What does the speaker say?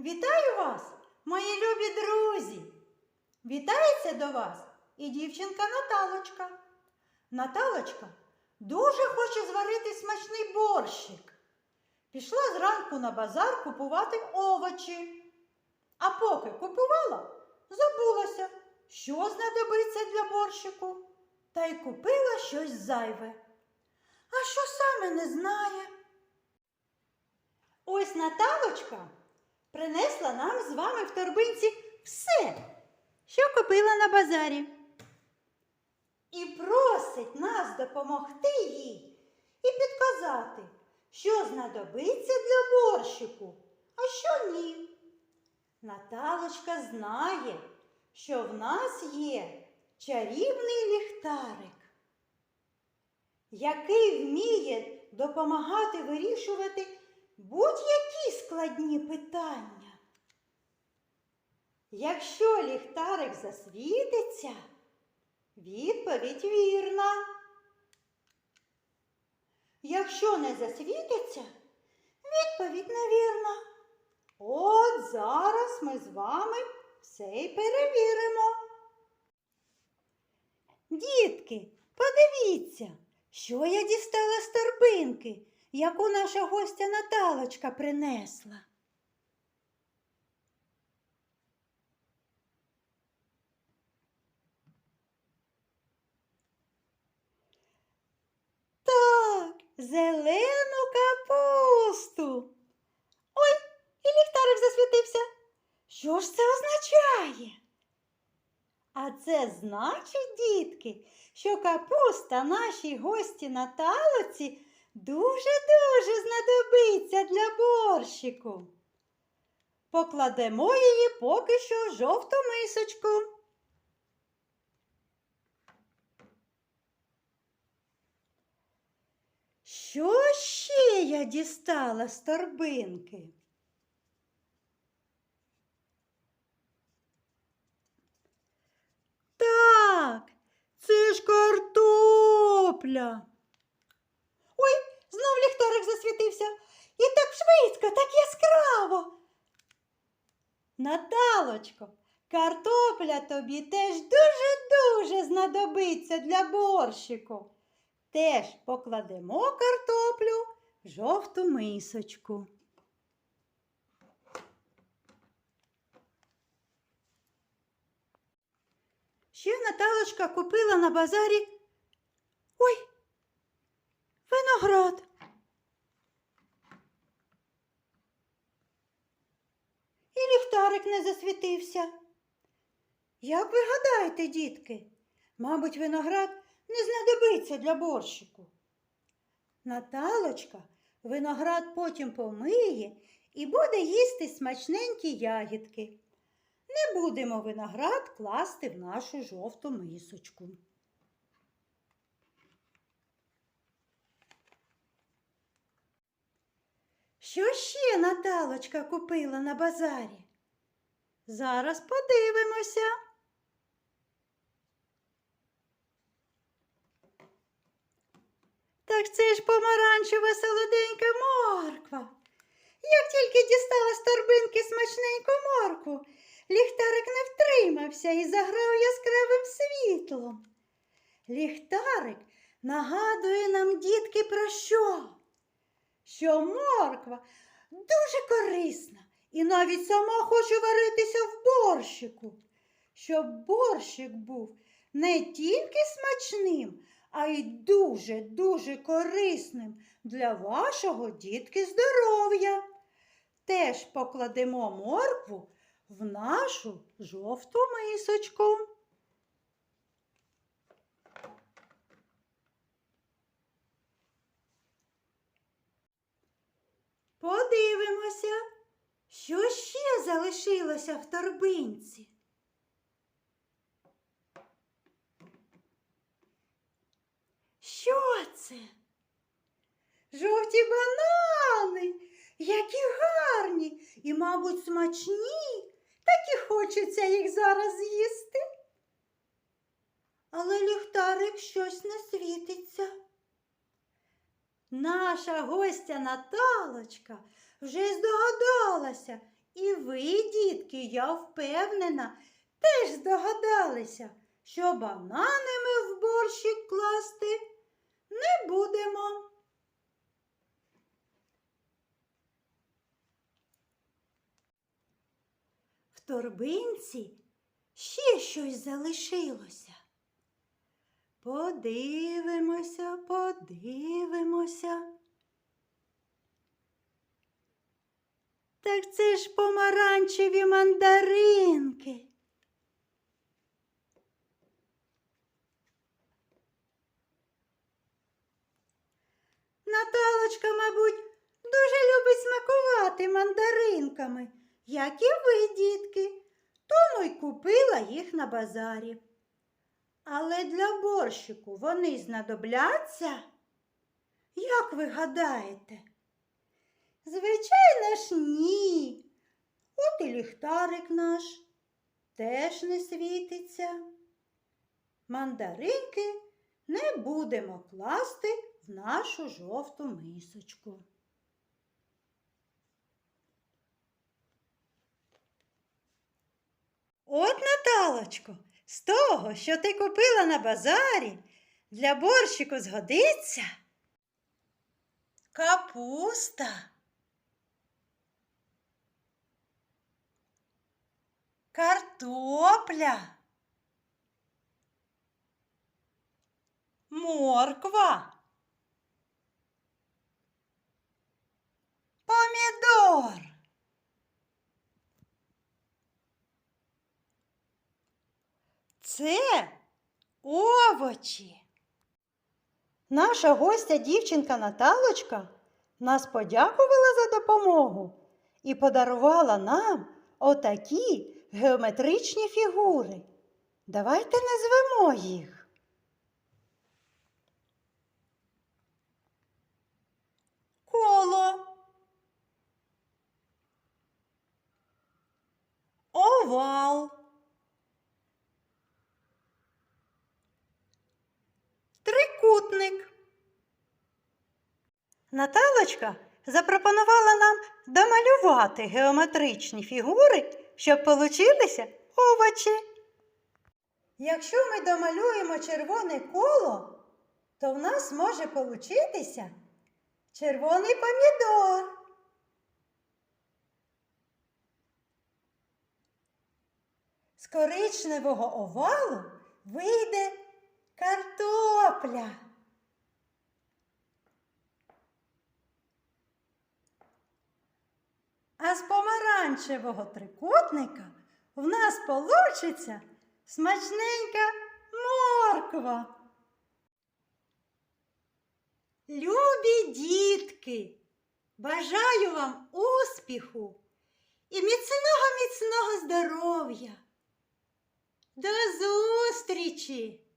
Вітаю вас, мої любі друзі! Вітається до вас і дівчинка Наталочка. Наталочка дуже хоче зварити смачний борщик. Пішла зранку на базар купувати овочі. А поки купувала, забулася, що знадобиться для борщику, та й купила щось зайве. А що саме не знає? Ось Наталочка принесла нам з вами в торбинці все, що купила на базарі. І просить нас допомогти їй і підказати, що знадобиться для борщику, а що ні. Наталочка знає, що в нас є чарівний ліхтарик, який вміє допомагати вирішувати будь-які складні питання. Якщо ліхтарик засвітиться, відповідь вірна. Якщо не засвітиться, відповідь невірна. От зараз ми з вами все й перевіримо. Дітки, подивіться, що я дістала з торбинки, яку наша гостя Наталочка принесла. Так, зелену капусту. Ой, і ліхтарик засвітився. Що ж це означає? А це значить, дітки, що капуста нашій гості Наталоці дуже-дуже знадобиться для борщику. Покладемо її поки що в жовту мисочку. Що ще я дістала з торбинки? Так, це ж картопля. Ой, знов ліхтарик засвітився. І так швидко, так яскраво. Наталочко, картопля тобі теж дуже-дуже знадобиться для борщику. Теж покладемо картоплю в жовту мисочку. Ще Наталочка купила на базарі. Ой, виноград. І ліхтарик не засвітився. Як ви гадаєте, дітки? Мабуть, виноград не знадобиться для борщику. Наталочка виноград потім помиє і буде їсти смачненькі ягідки. Не будемо виноград класти в нашу жовту мисочку. Що ще Наталочка купила на базарі? Зараз подивимося. Так це ж помаранчева солоденька морква. Як тільки дістала з торбинки смачненьку моркву, ліхтарик не втримався і заграв яскравим світлом. Ліхтарик нагадує нам, дітки, про що? Що морква дуже корисна і навіть сама хоче варитися в борщику, щоб борщик був не тільки смачним, а й дуже-дуже корисним для вашого дітки здоров'я. Теж покладемо моркву в нашу жовту мисочку. Подивимося, що ще залишилося в торбинці. Що це? Жовті банани, які гарні і, мабуть, смачні, так і хочеться їх зараз з'їсти. Але ліхтарик щось не світиться. Наша гостя Наталочка вже здогадалася І ви, дітки, я впевнена, теж здогадалися, що банани ми в борщик класти не будемо. В торбинці ще щось залишилося. Подивимося, подивимося. Так це ж помаранчеві мандаринки. Наталочка, мабуть, дуже любить смакувати мандаринками, як і ви, дітки, тому й купила їх на базарі. Але для борщику вони знадобляться? Як ви гадаєте? Звичайно ж, ні. От і ліхтарик наш теж не світиться. Мандаринки не будемо класти в нашу жовту мисочку. От, Наталочко, з того, що ти купила на базарі, для борщику згодиться капуста. Картопля. Морква. Помідор. Це овочі. Наша гостя дівчинка Наталочка нас подякувала за допомогу і подарувала нам отакі геометричні фігури. Давайте назвемо їх. Коло. Овал. Наталочка запропонувала нам домалювати геометричні фігури, щоб получилися овочі. Якщо ми домалюємо червоне коло, то в нас може получитися червоний помідор. З коричневого овалу вийде картопля. А з помаранчевого трикутника в нас получиться смачненька морква. Любі дітки, бажаю вам успіху і міцного міцного здоров'я. До зустрічі!